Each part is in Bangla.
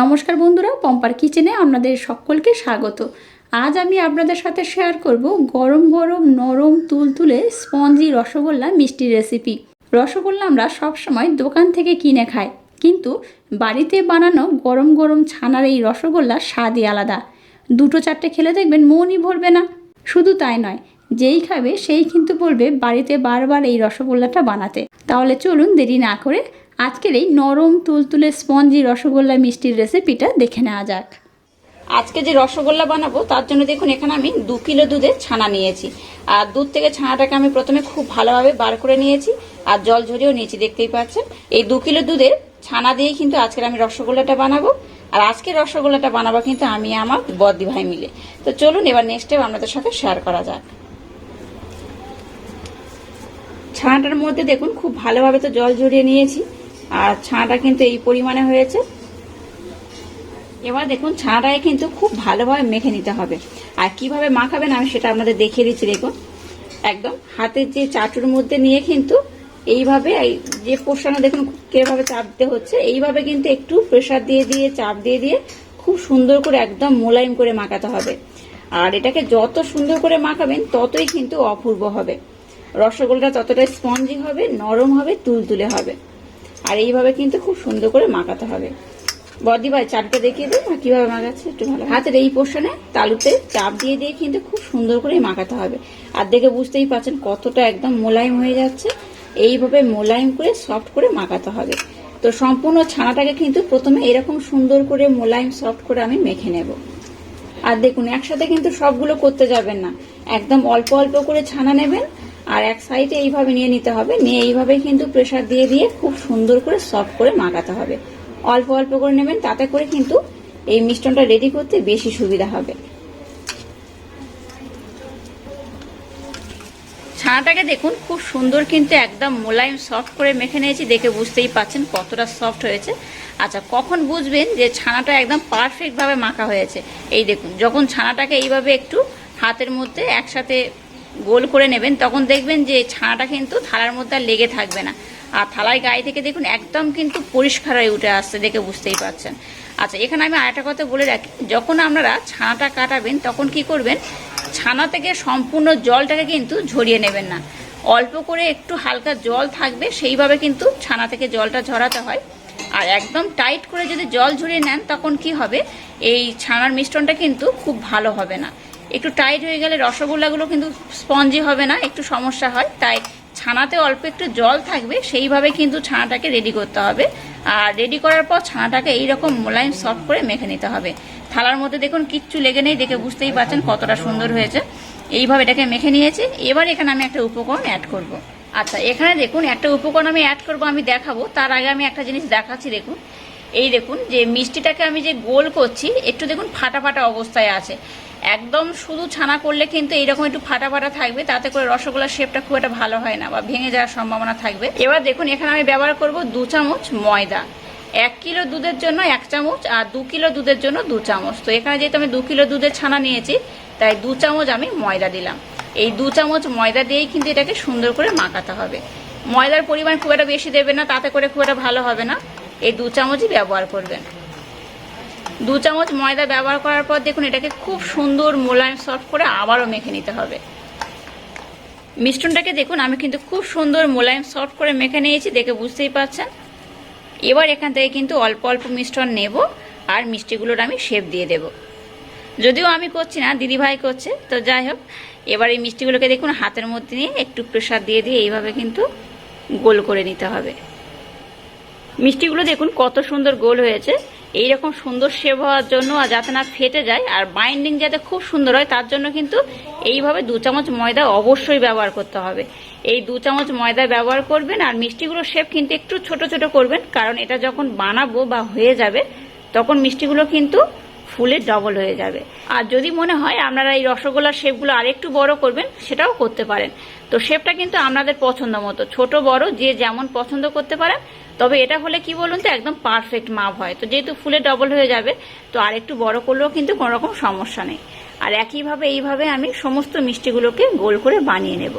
নমস্কার বন্ধুরা, পম্পার কিচেনে আপনাদের সকলকে স্বাগত। আজ আমি আপনাদের সাথে শেয়ার করব গরম গরম নরম তুলতুলে স্পঞ্জি রসগোল্লা মিষ্টি রেসিপি রসগোল্লা আমরা সবসময় দোকান থেকে কিনে খাই, কিন্তু বাড়িতে বানানো গরম গরম ছানার এই রসগোল্লার স্বাদই আলাদা। দুটো চারটে খেলে দেখবেন মনই ভরবে না। শুধু তাই নয়, যেই খাবে সেই কিন্তু বলবে বাড়িতে বারবার এই রসগোল্লাটা বানাতে। তাহলে চলুন দেরি না করে আজকের এই নরম তুলতুলে স্পঞ্জি রসগোল্লা মিষ্টির রেসিপিটা দেখে নেওয়া যাক। আজকে যে রসগোল্লা বানাবো, তার জন্য দেখুন, এখানে আমি দু কিলো দুধের ছানা নিয়েছি। আর দুধ থেকে ছানাটাকে আমি প্রথমে খুব ভালোভাবে বার করে নিয়েছি আর জল ঝরিয়েও নিয়েছি, দেখতেই পাচ্ছেন। এই দু কিলো দুধের ছানা দিয়েই কিন্তু আজকের আমি রসগোল্লাটা বানাবো। আর আজকে রসগোল্লাটা বানাবো কিন্তু আমি আমার বদ্দি ভাই মিলে। তো চলুন, এবার নেক্সট টাইম আপনাদের সাথে শেয়ার করা যাক। ছানাটার মধ্যে দেখুন, খুব ভালোভাবে তো জল ঝরিয়ে নিয়েছি। আর ছানাটা কিন্তু এই পরিমাণে হয়েছে। এবার দেখুন ছানাটাকে কিন্তু খুব ভালোভাবে মেখে নিতে হবে। আর কীভাবে মাখাবেন আমি সেটা আপনাদের দেখিয়ে দিচ্ছি, দেখুন। একদম হাতের যে চাটুর মধ্যে নিয়ে কিন্তু এইভাবে যে পোষানো দেখুন কীভাবে চাপ দিতে হচ্ছে, এইভাবে কিন্তু একটু প্রেশার দিয়ে দিয়ে, চাপ দিয়ে দিয়ে খুব সুন্দর করে একদম মোলায়েম করে মাখাতে হবে। আর এটাকে যত সুন্দর করে মাখাবেন, ততই কিন্তু অপূর্ব হবে। রসগোল্লাটা ততটা স্পঞ্জি হবে, নরম হবে, তুলতুলে হবে। আর এইভাবে কিন্তু খুব সুন্দর করে মাখাতে হবে। বদি ভাই চাটটা দেখিয়ে দিই আর কীভাবে মাখাচ্ছে, একটু ভালো। হাতের এই পোর্শনে তালুতে চাপ দিয়ে দিয়ে কিন্তু খুব সুন্দর করে মাখাতে হবে। আর দেখে বুঝতেই পারছেন কতটা একদম মোলায়েম হয়ে যাচ্ছে। এইভাবে মোলায়েম করে সফট করে মাখাতে হবে। তো সম্পূর্ণ ছানাটাকে কিন্তু প্রথমে এরকম সুন্দর করে মোলায়েম সফট করে আমি মেখে নেব। আর দেখুন, একসাথে কিন্তু সবগুলো করতে যাবেন না। একদম অল্প অল্প করে ছানা নেবেন আর এক সাইডে এইভাবে নিয়ে নিতে হবে, নিয়ে এইভাবে কিন্তু প্রেশার দিয়ে দিয়ে খুব সুন্দর করে সফট করে মাখাতে হবে। অল্প অল্প করে নেবেন, তাতে করে কিন্তু এই মিষ্টনটা রেডি করতে বেশি সুবিধা হবে। ছানাটাকে দেখুন, খুব সুন্দর কিন্তু একদম মোলায়েম সফট করে মেখে নিয়েছি, দেখে বুঝতেই পাচ্ছেন কতটা সফট হয়েছে। আচ্ছা কখন বুঝবেন যে ছানাটা একদম পারফেক্টভাবে মাখা হয়েছে? এই দেখুন, যখন ছানাটাকে এইভাবে একটু হাতের মধ্যে একসাথে গোল করে নেবেন, তখন দেখবেন যে ছানাটা কিন্তু থালার মধ্যে আর লেগে থাকবে না। আর থালায় গায়ে থেকে দেখুন একদম কিন্তু পরিষ্কার হয়ে উঠে আসছে দেখে বুঝতেই পারছেন। আচ্ছা এখানে আমি আরেকটা কথা বলে রাখি, যখন আপনারা ছানাটা কাটাবেন, তখন কি করবেন, ছানা থেকে সম্পূর্ণ জলটাকে কিন্তু ঝরিয়ে নেবেন না। অল্প করে একটু হালকা জল থাকবে, সেইভাবে কিন্তু ছানা থেকে জলটা ঝরাতে হয়। আর একদম টাইট করে যদি জল ঝরিয়ে নেন, তখন কি হবে, এই ছানার মিশ্রণটা কিন্তু খুব ভালো হবে না। একটু টাইট হয়ে গেলে রসগোল্লাগুলো কিন্তু স্পঞ্জি হবে না, একটু সমস্যা হয়, তাই ছানাতে অল্প একটু জল থাকবে, সেইভাবে কিন্তু ছানাটাকে রেডি করতে হবে। আর রেডি করার পর ছানাটাকে এইরকম মোলায়েম সফট করে মেখে নিতে হবে। থালার মধ্যে দেখুন কিচ্ছু লেগে নেই, দেখে বুঝতেই পারছেন কতটা সুন্দর হয়েছে। এইভাবে এটাকে মেখে নিয়েছি, এবার এখানে আমি একটা উপকরণ অ্যাড করব। আচ্ছা এখানে দেখুন একটা উপকরণ আমি অ্যাড করব, আমি দেখাবো। তার আগে আমি একটা জিনিস দেখাচ্ছি, দেখুন। এই দেখুন যে মিষ্টিটাকে আমি যে গোল করছি, একটু দেখুন ফাটা ফাটা অবস্থায় আছে। একদম শুধু ছানা করলে কিন্তু এইরকম একটু ফাটা ফাটা থাকবে, তাতে করে রসগোল্লার শেপটা খুব একটা ভালো হয় না বা ভেঙে যাওয়ার সম্ভাবনা থাকবে। এবার দেখুন, এখানে আমি ব্যবহার করব দু চামচ ময়দা। এক কিলো দুধের জন্য এক চামচ আর দু কিলো দুধের জন্য দু চামচ। তো এখানে যেহেতু আমি দু কিলো দুধের ছানা নিয়েছি, তাই দু চামচ আমি ময়দা দিলাম। এই দু চামচ ময়দা দিয়েই কিন্তু এটাকে সুন্দর করে মাখাতে হবে। ময়দার পরিমাণ খুব একটা বেশি দেবে না, তাতে করে খুব একটা ভালো হবে না। এই দু চামচই ব্যবহার করবেন। দু চামচ ময়দা ব্যবহার করার পর দেখুন এটাকে খুব সুন্দর মোলায়েম সফট করে আবারও মেখে নিতে হবে। মিষ্টনটাকে দেখুন, আমি কিন্তু খুব সুন্দর মোলায়েম সফট করে মেখে নিয়েছি, দেখে বুঝতেই পারছেন। এবার এখান থেকে কিন্তু অল্প অল্প মিষ্টন নেব আর মিষ্টিগুলোর আমি শেপ দিয়ে দেব। যদিও আমি করছি না, দিদিভাই করছে, তো যাই হোক, এবার এই মিষ্টিগুলোকে দেখুন, হাতের মধ্যে নিয়ে একটু প্রেশার দিয়ে দিয়ে এইভাবে কিন্তু গোল করে নিতে হবে। মিষ্টিগুলো দেখুন কত সুন্দর গোল হয়েছে। এইরকম সুন্দর শেপ হওয়ার জন্য আর যাতে না ফেটে যায়, আর বাইন্ডিং যাতে খুব সুন্দর হয়, তার জন্য কিন্তু এইভাবে দু চামচ ময়দা অবশ্যই ব্যবহার করতে হবে। এই দু চামচ ময়দা ব্যবহার করবেন আর মিষ্টিগুলোর শেপ কিন্তু একটু ছোট ছোট করবেন, কারণ এটা যখন বানাবো বা হয়ে যাবে, তখন মিষ্টিগুলো কিন্তু ফুলে ডবল হয়ে যাবে। আর যদি মনে হয় আপনারা এই রসগোল্লার শেপগুলো আরেকটু বড় করবেন, সেটাও করতে পারেন। তো শেপটা কিন্তু আপনাদের পছন্দ মতো, ছোট বড়, যে যেমন পছন্দ করতে পারেন তবে এটা হলে কি বলুন তো, একদম পারফেক্ট মাপ হয়। তো যেহেতু ফুলে ডবল হয়ে যাবে, তো আর একটু বড় করলেও কিন্তু কোনো রকম সমস্যা নেই। আর একইভাবে, এইভাবে আমি সমস্ত মিষ্টিগুলোকে গোল করে বানিয়ে নেব।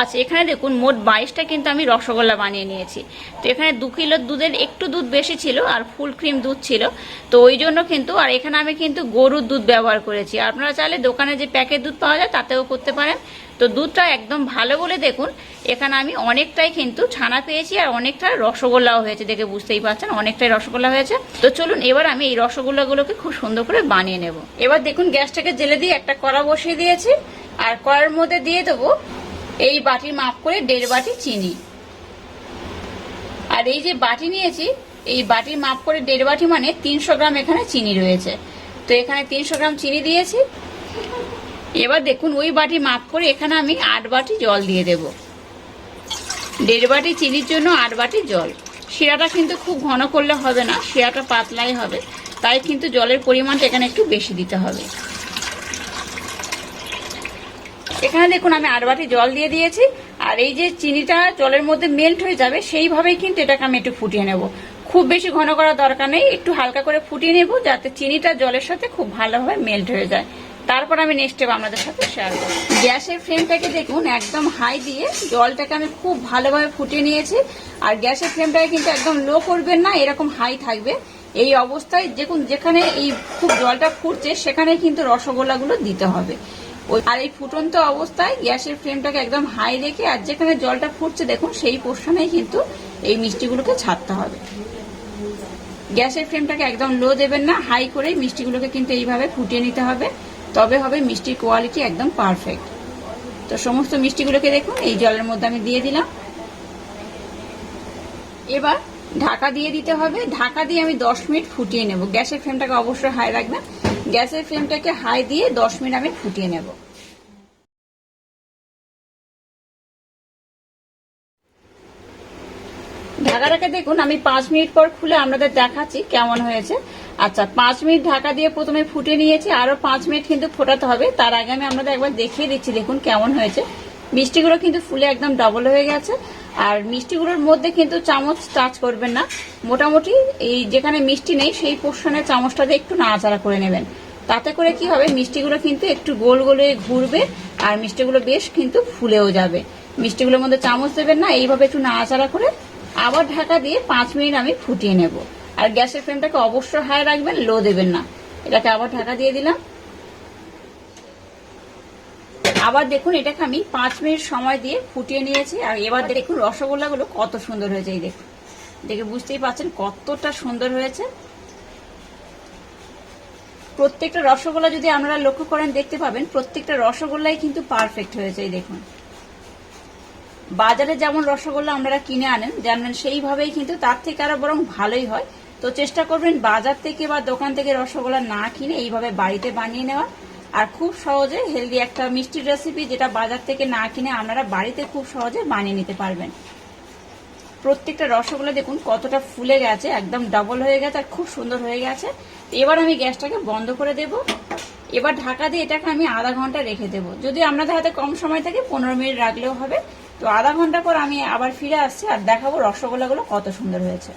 আচ্ছা এখানে দেখুন মোট বাইশটা কিন্তু আমি রসগোল্লা বানিয়ে নিয়েছি। তো এখানে দু কিলো দুধের একটু দুধ বেশি ছিল আর ফুল ক্রিম দুধ ছিল। তো ওই জন্য কিন্তু, আর এখানে আমি কিন্তু গরুর দুধ ব্যবহার করেছি। আপনারা চাইলে দোকানে যে প্যাকেট দুধ পাওয়া যায় তাতেও করতে পারেন। তো দুধটা একদম ভালো বলে দেখুন, এখানে আমি অনেকটাই কিন্তু ছানা পেয়েছি আর অনেকটা রসগোল্লাও হয়েছে দেখে বুঝতেই পারছেন, অনেকটাই রসগোল্লা হয়েছে। তো চলুন এবার আমি এই রসগোল্লাগুলোকে খুব সুন্দর করে বানিয়ে নেব। এবার দেখুন গ্যাসটাকে জেলে দিয়ে একটা কড়া বসিয়ে দিয়েছি। আর কড়ার মধ্যে দিয়ে দেবো এই বাটির মাপ করে দেড় বাটি চিনি। আর এই যে বাটি নিয়েছি, এই বাটির মাপ করে দেড় বাটি মানে তিনশো গ্রাম এখানে চিনি রয়েছে। তো এখানে তিনশো গ্রাম চিনি দিয়েছি। এবার দেখুন, ওই বাটি মাপ করে এখানে আমি আট বাটি জল দিয়ে দেব। দেড় বাটি চিনির জন্য আট বাটি জল। শিরাটা কিন্তু খুব ঘন করলে হবে না, শিরাটা পাতলাই হবে। তাই কিন্তু জলের পরিমাণটা এখানে একটু বেশি দিতে হবে। এখানে দেখুন আমি আট বাটি জল দিয়ে দিয়েছি, আর এই যে চিনিটা জলের মধ্যে মেল্ট হয়ে যাবে, সেইভাবেই কিন্তু এটাকে আমি একটু ফুটিয়ে নেব। খুব বেশি ঘন করার দরকার নেই, একটু হালকা করে ফুটিয়ে নেব, যাতে চিনিটা জলের সাথে খুব ভালোভাবে মেল্ট হয়ে যায়। তারপর আমি নেক্সট স্টেপ আপনাদের সাথে শেয়ার করব। গ্যাসের ফ্লেমটাকে দেখুন একদম হাই দিয়ে জলটাকে আমি খুব ভালোভাবে ফুটিয়ে নিয়েছি, আর গ্যাসের ফ্লেমটাকে কিন্তু একদম লো করবেন না, এরকম হাই থাকবে। এই অবস্থায় দেখুন যেখানে এই খুব জলটা ফুটছে, সেখানে কিন্তু রসগোল্লাগুলো দিতে হবে। আর এই ফুটন্ত অবস্থায় গ্যাসের ফ্লেমটাকে একদম হাই রেখে আর যেখানে জলটা ফুটছে, দেখুন, সেই পোর্শনেই কিন্তু এই মিষ্টিগুলোকে ছাড়তে হবে। গ্যাসের ফ্লেমটাকে একদম লো দেবেন না হাই করে মিষ্টিগুলোকে কিন্তু এইভাবে ফুটিয়ে নিতে হবে। তবে হবে মিষ্টির কোয়ালিটি একদম পারফেক্ট তো সমস্ত মিষ্টিগুলোকে দেখুন, এই জলের মধ্যে আমি দিয়ে দিলাম। এবার ঢাকা দিয়ে দিতে হবে। ঢাকা দিয়ে আমি দশ মিনিট ফুটিয়ে নেব। গ্যাসের ফ্লেমটাকে অবশ্যই হাই রাখবেন। গ্যাসের ফ্লেমটাকে হাই দিয়ে দশ মিনিট আমি ফুটিয়ে নেব। ঢাকাটাকে দেখুন, আমি পাঁচ মিনিট পর খুলে আপনাদের দেখাচ্ছি কেমন হয়েছে। আচ্ছা পাঁচ মিনিট ঢাকা দিয়ে প্রথমে ফুটে নিয়েছি, আরও পাঁচ মিনিট কিন্তু ফোটাতে হবে। তার আগে আমি আপনাদের একবার দেখিয়ে দিচ্ছি, দেখুন কেমন হয়েছে। মিষ্টিগুলো কিন্তু ফুলে একদম ডবল হয়ে গেছে। আর মিষ্টিগুলোর মধ্যে কিন্তু চামচ টাচ করবেন না। মোটামুটি এই যেখানে মিষ্টি নেই, সেই পোর্শনের চামচটা দিয়ে একটু নাড়াচাড়া করে নেবেন। তাতে করে কি হবে, মিষ্টিগুলো কিন্তু একটু গোল গোল হয়ে ঘুরবে আর মিষ্টিগুলো বেশ কিন্তু ফুলেও যাবে। মিষ্টিগুলোর মধ্যে চামচ দেবেন না, এইভাবে একটু নাড়াচাড়া করে আবার ঢাকা দিয়ে পাঁচ মিনিট আমি ফুটিয়ে নেব। আর গ্যাসের ফ্লেমটাকে অবশ্যই হাই রাখবেন, লো দেবেন না। এটাকে আবার ঢাকা দিয়ে দিলাম। আবার দেখুন, এটাকে আমি পাঁচ মিনিট সময় দিয়ে ফুটিয়ে নিয়েছি। আর এবার দেখুন, রসগোল্লাগুলো কত সুন্দর হয়েছে, এই দেখুন। দেখে বুঝতেই পারছেন কতটা সুন্দর হয়েছে। প্রত্যেকটা রসগোল্লা যদি আপনারা লক্ষ্য করেন, দেখতে পাবেন প্রত্যেকটা রসগোল্লাই কিন্তু পারফেক্ট হয়েছে, এই দেখুন। বাজারে যেমন রসগোল্লা আপনারা কিনে আনেন জানেন সেইভাবেই কিন্তু তার থেকে আরও বরং ভালোই হয়। তো চেষ্টা করবেন বাজার থেকে বা দোকান থেকে রসগোল্লা না কিনে এইভাবে বাড়িতে বানিয়ে নেওয়া আর খুব সহজে হেলদি একটা মিষ্টির রেসিপি যেটা বাজার থেকে না কিনে আপনারা বাড়িতে খুব সহজে বানিয়ে নিতে পারবেন। প্রত্যেকটা রসগোল্লা দেখুন কতটা ফুলে গেছে, একদম ডাবল হয়ে গেছে আর খুব সুন্দর হয়ে গেছে। এবার আমি গ্যাসটাকে বন্ধ করে দেব। এবার ঢাকা দিয়ে এটাকে আমি আধা ঘণ্টা রেখে দেবো। যদি আপনাদের হাতে কম সময় থাকে, পনেরো মিনিট রাখলেও হবে। তো আধা ঘণ্টা পর আমি আবার ফিরে আসছি আর দেখাবো রসগোল্লাগুলো কত সুন্দর হয়েছে।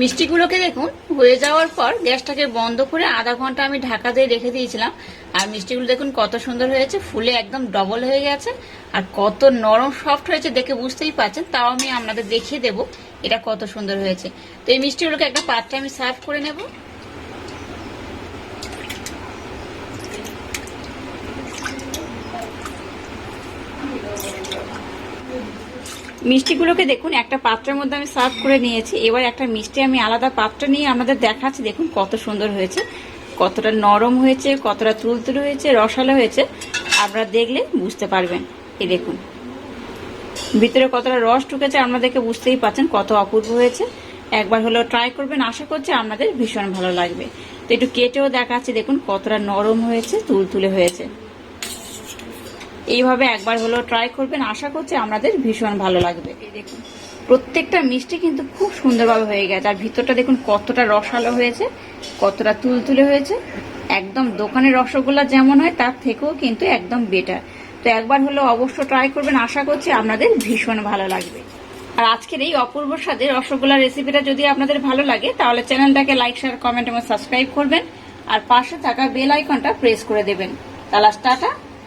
মিষ্টিগুলোকে দেখুন, হয়ে যাওয়ার পর গ্যাসটাকে বন্ধ করে আধা ঘণ্টা আমি ঢাকা দিয়ে রেখে দিয়েছিলাম। আর মিষ্টিগুলো দেখুন, কত সুন্দর হয়েছে, ফুলে একদম ডবল হয়ে গেছে। আর কত নরম সফট হয়েছে দেখে বুঝতেই পারছেন, তাও আমি আপনাদের দেখিয়ে দেব এটা কত সুন্দর হয়েছে। তো এই মিষ্টিগুলোকে একটা পাত্রে আমি সার্ভ করে নেব। মিষ্টিগুলোকে দেখুন, একটা পাত্রের মধ্যে আমি সার্ভ করে নিয়েছি। এবার একটা মিষ্টি আমি আলাদা পাত্র নিয়ে আমাদের দেখাচ্ছি। দেখুন কত সুন্দর হয়েছে। কতটা নরম হয়েছে, কতটা তুলতুল হয়েছে, রসালো হয়েছে। আপনারা দেখলে বুঝতে পারবেন। এই দেখুন। ভিতরে কতটা রস ঢুকেছে, আপনাদেরকে বুঝতেই পাচ্ছেন কত অপূর্ব হয়েছে। একবার হলেও ট্রাই করবেন, আশা করছি আপনাদের ভীষণ ভালো লাগবে। তো একটু কেটেও দেখাচ্ছি, দেখুন কতটা নরম হয়েছে, তুলতুলে হয়েছে। এইভাবে একবার হলেও ট্রাই করবেন। আশা করছি আপনাদের ভীষণ ভালো লাগবে। দেখুন, প্রত্যেকটা মিষ্টি কিন্তু খুব সুন্দরভাবে হয়ে গেছে। আর ভিতরটা দেখুন কতটা রসালো হয়েছে, কতটা তুলতুলে হয়েছে। একদম দোকানের রসগোল্লা যেমন হয়, তার থেকেও কিন্তু একদম বেটার তো একবার হলেও অবশ্য ট্রাই করবেন। আশা করছি আপনাদের ভীষণ ভালো লাগবে। আর আজকের এই অপূর্ব স্বাদের রসগোল্লা রেসিপিটা যদি আপনাদের ভালো লাগে, তাহলে চ্যানেলটাকে লাইক শেয়ার কমেন্ট এবং সাবস্ক্রাইব করবেন। আর পাশে থাকা বেল আইকনটা প্রেস করে দেবেন। তাহলে টাটা।